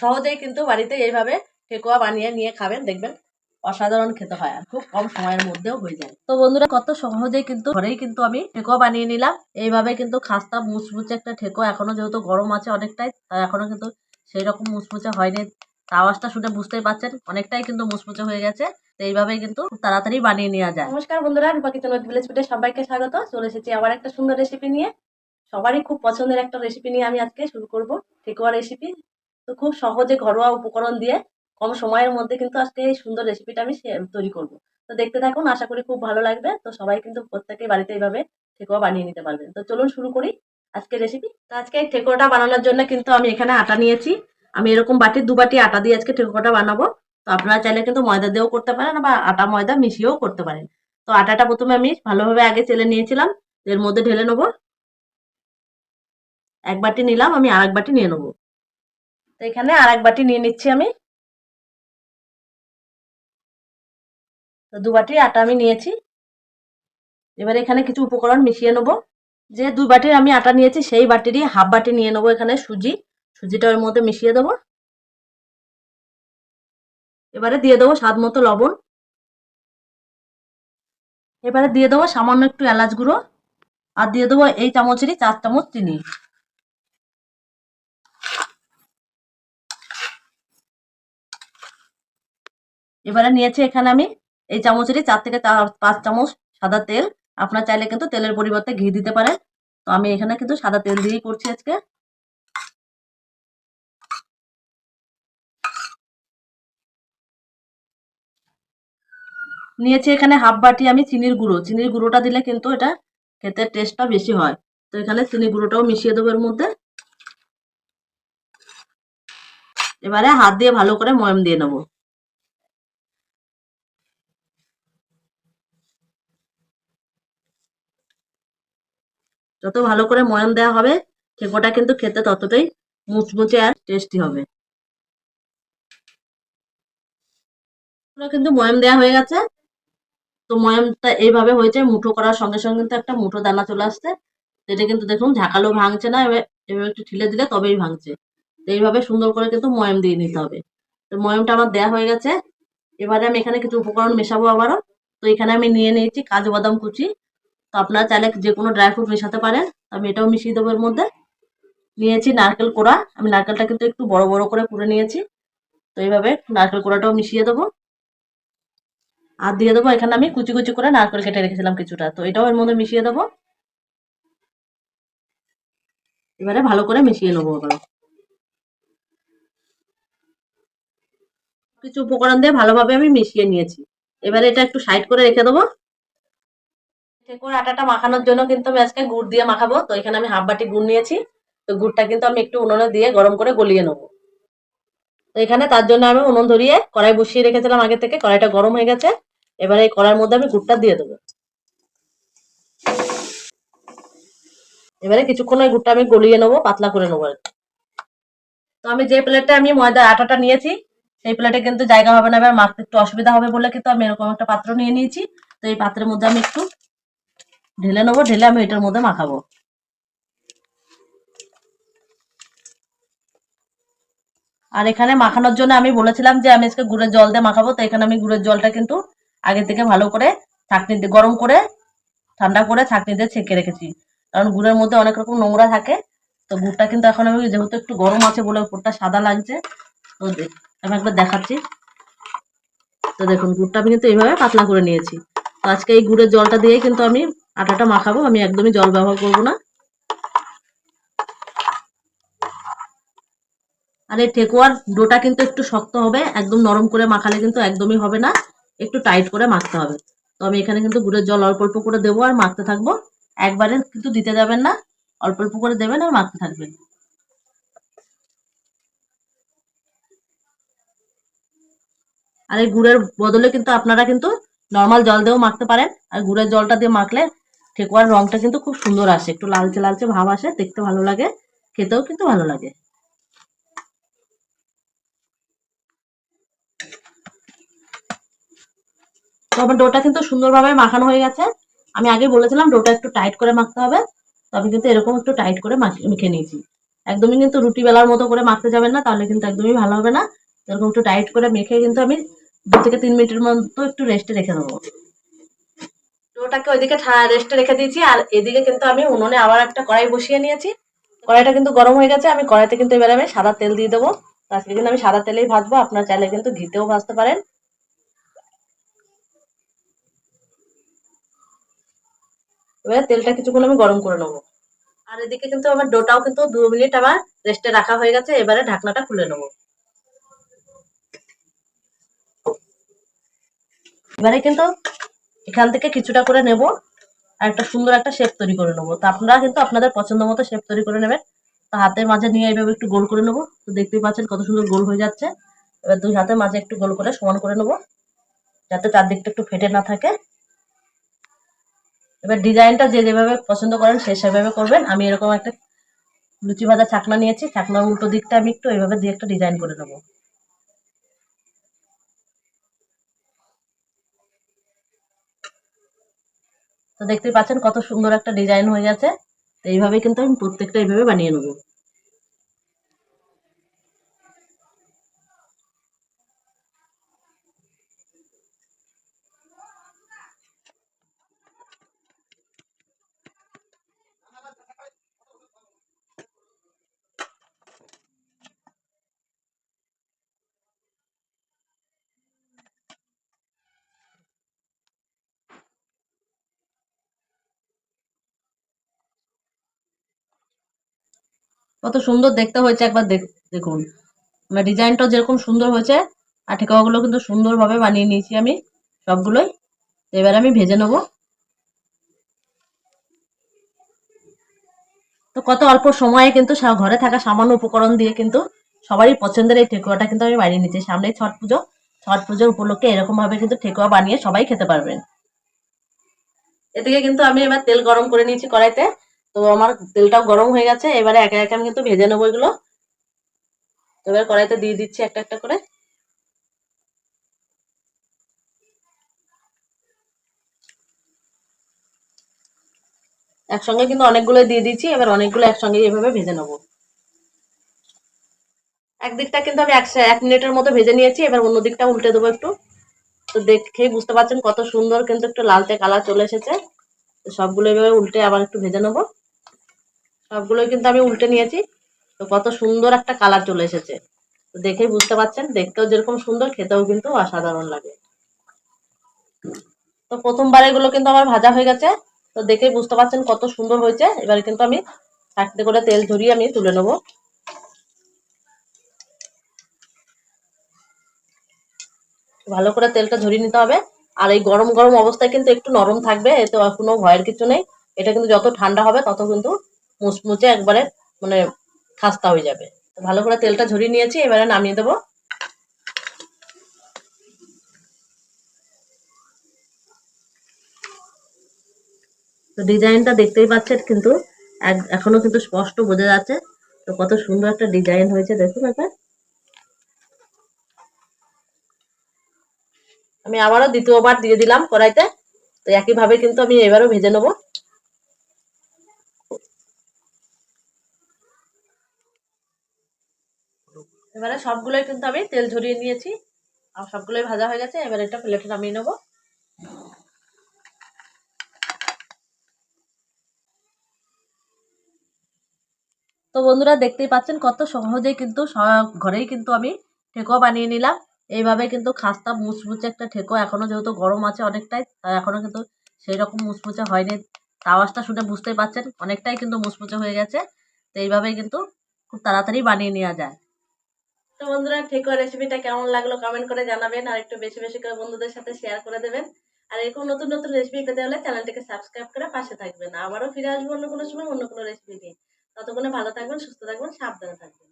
সহজেই কিন্তু বাড়িতে এইভাবে ঠেকুয়া বানিয়ে নিয়ে খাবেন, দেখবেন অসাধারণ খেতে হয় আর খুব কম সময়ের মধ্যেও হয়ে যায়। তো বন্ধুরা, কত সহজেই কিন্তু ঘরেই কিন্তু আমি ঠেকুয়া বানিয়ে নিলাম। এইভাবে কিন্তু খাস্তা মুচমুচে একটা ঠেকুয়া এখনও যেহেতু গরম আছে অনেকটাই, তাই এখনও কিন্তু সেই রকম মুচমুচে হয়নি। আওয়াজটা শুনে বুঝতেই পারছেন অনেকটাই কিন্তু মুচমুচে হয়ে গেছে। তো এইভাবেই কিন্তু তাড়াতাড়ি বানিয়ে নেওয়া যায়। নমস্কার বন্ধুরা রূপা কিচেন ভিলেজ ফুডে সবাইকে স্বাগত। চলে এসেছি আবার একটা সুন্দর রেসিপি নিয়ে। সবারই খুব পছন্দের একটা রেসিপি নিয়ে আমি আজকে শুরু করব। ঠেকুয়া রেসিপি তো খুব সহজে ঘরোয়া উপকরণ দিয়ে কম সময়ের মধ্যে কিন্তু আজকে এই সুন্দর রেসিপিটা আমি তৈরি করব। তো দেখতে থাকুন, আশা করি খুব ভালো লাগবে। তো সবাই কিন্তু প্রত্যেকে বাড়িতে এইভাবে ঠেকুয়া বানিয়ে নিতে পারবেন। তো চলুন শুরু করি আজকে রেসিপি তো আজকে এই ঠেকুয়াটা বানানোর জন্য কিন্তু আমি এখানে আটা নিয়েছি। আমি এরকম বাটি, দু বাটি আটা দিয়ে আজকে ঠেকুয়াটা বানাবো। তো আপনারা চাইলে কিন্তু ময়দা দিয়েও করতে পারেন বা আটা, ময়দা মিশিয়েও করতে পারেন। তো আটাটা প্রথমে আমি ভালোভাবে আগে চেলে নিয়েছিলাম। এর মধ্যে ঢেলে নেব। এক বাটি নিলাম, আমি আর এক বাটি নিয়ে নেব। তো এখানে আর এক বাটি নিয়ে নিচ্ছি আমি। তো দু বাটি আটা আমি নিয়েছি। এবারে এখানে কিছু উপকরণ মিশিয়ে নেব। যে দুই বাটির আমি আটা নিয়েছি, সেই বাটিরই হাফ বাটি নিয়ে নেব এখানে সুজি। সুজিটা ওর মধ্যে মিশিয়ে দেবো। এবারে দিয়ে দেবো স্বাদ মতো লবণ। এবারে দিয়ে দেবো সামান্য একটু এলাচ গুঁড়ো। আর দিয়ে দেবো এই চামচেরই চার চামচ চিনি। এবারে নিয়েছি এখানে আমি এই চামচেরই চার থেকে পাঁচ চামচ সাদা তেল। আপনার চাইলে কিন্তু তেলের পরিবর্তে ঘি দিতে পারেন। তো আমি এখানে কিন্তু সাদা তেল দিয়েই করছি আজকে। নিয়েছি এখানে হাফ বাটি আমি চিনির গুঁড়ো। চিনির গুঁড়োটা দিলে কিন্তু এটা খেতে টেস্টটা বেশি হয়। তো এখানে চিনি গুঁড়োটাও মিশিয়ে দেবো এর মধ্যে। এবারে হাত দিয়ে ভালো করে ময়ম দিয়ে নেব। যত ভালো করে ময়াম দেওয়া হবে ঠেকোটা কিন্তু খেতে ততটাই মুচমুচে আর টেস্টি হবে। কিন্তু ময়াম দেওয়া হয়ে গেছে। তো ময়ামটা এইভাবে হয়েছে, মুঠো করার সঙ্গে সঙ্গে কিন্তু একটা মুঠো দানা চলে আসছে। এটা কিন্তু দেখুন ঝাঁকালো ভাঙছে না, এবার একটু ঠিলে দিলে তবেই ভাঙছে। এইভাবে সুন্দর করে কিন্তু ময়াম দিয়ে নিতে হবে। তো ময়ামটা আমার দেয়া হয়ে গেছে। এবারে আমি এখানে কিছু উপকরণ মেশাবো আবারও। তো এখানে আমি নিয়ে নিয়েছি কাজু বাদাম কুচি। তো আপনারা চাইলে যে কোনো ড্রাই ফ্রুট মেশাতে পারেন। আমি এটাও মিশিয়ে দেবো এর মধ্যে। নিয়েছি নারকেল কোড়া। আমি নারকেলটা কিন্তু একটু বড় বড় করে কুড়ে নিয়েছি। তো এইভাবে নারকেল কোড়াটাও মিশিয়ে দেবো। আর দিয়ে দেবো, এখানে আমি কুচি কুচি করে নারকেল কেটে রেখেছিলাম কিছুটা। তো এটাও এর মধ্যে মিশিয়ে দেবো। এবারে ভালো করে মিশিয়ে নেব এবার কিছু উপকরণ দিয়ে ভালোভাবে আমি মিশিয়ে নিয়েছি। এবারে এটা একটু সাইড করে রেখে দেবো। ঠেকুয়ার আটাটা মাখানোর জন্য কিন্তু আমি আজকে গুড় দিয়ে মাখাবো। তো এখানে আমি হাফ বাটি গুড় নিয়েছি। তো গুড়টা কিন্তু আমি একটু উনুনে দিয়ে গরম করে গলিয়ে নেব। তো এখানে তার জন্য আমি উনুন ধরিয়ে কড়াই বসিয়ে রেখেছিলাম আগে থেকে। কড়াইটা গরম হয়ে গেছে। এবারে এই কড়াইয়ের মধ্যে আমি গুড়টা দিয়ে দেবো। এবারে কিছুক্ষণ ওই গুড়টা আমি গলিয়ে নেব, পাতলা করে নেব তো আমি যে প্লেটে আমি ময়দা আটাটা নিয়েছি, সেই প্লেটে কিন্তু জায়গা হবে না। এবার মাখতে একটু অসুবিধা হবে বলে কিন্তু আমি এরকম একটা পাত্র নিয়ে নিয়েছি। তো এই পাত্রের মধ্যে আমি একটু ঢেলে নেব, ঢেলে আমি এটার মধ্যে মাখাবো। আর এখানে মাখানোর জন্য আমি বলেছিলাম যে আমি আজকে গুড়ের জল দিয়ে মাখাবো, তো এখানে আমি গুড়ের জলটা কিন্তু আগে থেকে ভালো করে ছাঁকনি দিয়ে, গরম করে, ঠান্ডা করে ছাঁকনি দিয়ে ছেঁকে রেখেছি। কারণ গুড়ের মধ্যে অনেক রকম নোংরা থাকে, তো গুড়টা কিন্তু এখন আমি যেহেতু একটু গরম আছে বলে উপরটা সাদা লাগছে, তো আমি একবার দেখাচ্ছি। তো দেখুন, গুড়টা আমি কিন্তু এইভাবে পাতলা করে নিয়েছি। তো আজকে এই গুড়ের জলটা দিয়েই কিন্তু আমি আটাটা মাখাবো, আমি একদমই জল ব্যবহার করব না। আর এই ঠেকুয়ার ডোটা কিন্তু একটু শক্ত হবে, একদম নরম করে মাখালে কিন্তু একদমই হবে না, একটু টাইট করে মাখতে হবে। তো আমি এখানে কিন্তু গুড়ের জল অল্প অল্প করে দেবো আর মাখতে থাকব। একবারে কিন্তু দিতে যাবেন না, অল্প অল্প করে দেবেন আর মাখতে থাকবেন। আর এই গুড়ের বদলে কিন্তু আপনারা কিন্তু নর্মাল জল দিয়েও মাখতে পারেন, আর গুড়ের জলটা দিয়ে মাখলে ঠেকুয়ার রংটা কিন্তু খুব সুন্দর আসে। একটু লালচে লালচে ভাব আসে, দেখতে ভালো লাগে, খেতেও কিন্তু ভালো লাগে। তো আমার ডোটা কিন্তু সুন্দরভাবে মাখানো হয়ে গেছে। আমি আগে বলেছিলাম ডোটা একটু টাইট করে মাখতে হবে। তো আমি কিন্তু এরকম একটু টাইট করে মেখে নিয়েছি। একদমই কিন্তু রুটি বেলার মতো করে মাখতে যাবেন না, তাহলে কিন্তু একদমই ভালো হবে না। এরকম একটু টাইট করে মেখে কিন্তু আমি দু থেকে তিন মিনিটের মতো একটু রেস্টে রেখে দেবো। ওটাকে ওইদিকে রেস্টে রেখে দিয়েছি। আর এদিকে কিন্তু আমি উনুনে আবার একটা কড়াই বসিয়ে নিয়েছি। কড়াইটা কিন্তু গরম হয়ে গেছে, আমি কড়াইতে কিন্তু এবারে আমি সাদা তেল দিয়ে দেবো। আজকে কিন্তু আমি সাদা তেলেই ভাজবো, আপনার চাইলে কিন্তু ঘিতেও ভাজতে পারেন। এবার তেলটা কিছুক্ষণ আমি গরম করে নেব। আর এদিকে কিন্তু আমার ডোটাও কিন্তু দু মিনিট আমার রেস্টে রাখা হয়ে গেছে, এবারে ঢাকনাটা খুলে নেব। এবারে কিন্তু এখান থেকে কিছুটা করে নেব আর একটা সুন্দর একটা শেপ তৈরি করে নেব। তো আপনারা কিন্তু আপনাদের পছন্দ মতো শেপ তৈরি করে নেবেন। তো হাতের মাঝে নিয়ে এইভাবে একটু গোল করে নেব। তো দেখতেই পাচ্ছেন কত সুন্দর গোল হয়ে যাচ্ছে। এবার দুই হাতের মাঝে একটু গোল করে সমান করে নেব, যাতে চারদিকটা একটু ফেটে না থাকে। এবার ডিজাইনটা যে যেভাবে পছন্দ করেন সে সেভাবে করবেন। আমি এরকম একটা লুচি ভাজা চাকনা নিয়েছি। চাকনার উল্টো দিকটা আমি একটু এইভাবে দিয়ে একটা ডিজাইন করে নেব। তো দেখতে পাচ্ছেন কত সুন্দর একটা ডিজাইন হয়ে গেছে। তো এইভাবে কিন্তু আমি প্রত্যেকটা এইভাবে বানিয়ে নেব। কত সুন্দর দেখতে হয়েছে একবার দেখুন। আমার ডিজাইনটা যেরকম সুন্দর হয়েছে, আর ঠেকাওয়াগুলো কিন্তু সুন্দরভাবে বানিয়ে নিয়েছি আমি সবগুলোই। এবার আমি ভেজে নেব। তো কত অল্প সময়ে কিন্তু ঘরে থাকা সামান্য উপকরণ দিয়ে কিন্তু সবারই পছন্দের এই ঠেকুয়াটা কিন্তু আমি বানিয়ে নিচ্ছি সামনে ছট পুজো, ছট পুজোর উপলক্ষে এরকম ভাবে কিন্তু ঠেকুয়া বানিয়ে সবাই খেতে পারবেন। এদিকে কিন্তু আমি এবার তেল গরম করে নিয়েছি কড়াইতে। তো আমার তেলটাও গরম হয়ে গেছে, এবারে একে একে আমি কিন্তু ভেজে নেব এগুলো। এবার কড়াইতে দিয়ে দিচ্ছি একটা একটা করে। একসঙ্গে কিন্তু অনেকগুলো দিয়ে দিচ্ছি, এবার অনেকগুলো একসঙ্গে এভাবে ভেজে নেব। একদিকটা কিন্তু আমি একশো এক মিনিটের মতো ভেজে নিয়েছি, এবার অন্য দিকটা উল্টে দেবো একটু। তো দেখেই বুঝতে পারছেন কত সুন্দর কিন্তু একটু লালচে কালার চলে এসেছে। সবগুলো এভাবে উল্টে আবার একটু ভেজে নেব। সবগুলোই কিন্তু আমি উল্টে নিয়েছি। তো কত সুন্দর একটা কালার চলে এসেছে। তো দেখেই বুঝতে পারছেন, দেখতেও যেরকম সুন্দর, খেতেও কিন্তু অসাধারণ লাগে। তো প্রথমবার এগুলো কিন্তু আমার ভাজা হয়ে গেছে। তো দেখেই বুঝতে পারছেন কত সুন্দর হয়েছে। এবারে কিন্তু আমি থাকতে করে তেল ধরিয়ে আমি তুলে নেব। ভালো করে তেলটা ঝরিয়ে নিতে হবে। আর এই গরম গরম অবস্থায় কিন্তু একটু নরম থাকবে, এতে কোনো ভয়ের কিছু নেই। এটা কিন্তু যত ঠান্ডা হবে, তত কিন্তু মুচমুচে একবারে মানে খাস্তা হয়ে যাবে। ভালো করে তেলটা ঝরিয়ে নিয়েছি, এবারে নামিয়ে দেবো। তো ডিজাইনটা দেখতেই পাচ্ছেন কিন্তু এখনও কিন্তু স্পষ্ট বোঝা যাচ্ছে। তো কত সুন্দর একটা ডিজাইন হয়েছে, দেখুন এটা আমি আবারও দ্বিতীয়বার দিয়ে দিলাম কড়াইতে। তো একইভাবে কিন্তু আমি এবারও ভেজে নেব। এবারে সবগুলোই কিন্তু আমি তেল ঝরিয়ে নিয়েছি। আর সবগুলোই ভাজা হয়ে গেছে, এবার এটা প্লেটে নামিয়ে নেব। তো বন্ধুরা, দেখতেই পাচ্ছেন কত সহজেই কিন্তু ঘরেই কিন্তু আমি ঠেকো বানিয়ে নিলাম। এইভাবে কিন্তু খাস্তা মুচমুচে একটা ঠেকো এখনও যেহেতু গরম আছে অনেকটাই এখনও কিন্তু সেই রকম মুচমুচে হয়নি। আওয়াজটা শুনে বুঝতেই পারছেন অনেকটাই কিন্তু মুচমুচে হয়ে গেছে। তো এইভাবেই কিন্তু খুব তাড়াতাড়ি বানিয়ে নেওয়া যায়। তো বন্ধুরা ঠেকুয়া রেসিপিটা কেমন লাগল কমেন্ট করে জানাবেন আর একটু বেশি বেশি করে বন্ধুদের সাথে শেয়ার করে দেবেন। আর এরকম নতুন নতুন রেসিপি পেতে হলে চ্যানেলটিকে সাবস্ক্রাইব করে পাশে থাকবেন। আবারও ফিরে আসব অন্য কোনো সময় অন্য কোনো রেসিপি নিয়ে। ততক্ষণে ভালো থাকবেন, সুস্থ থাকবেন, সাবধানে থাকবেন।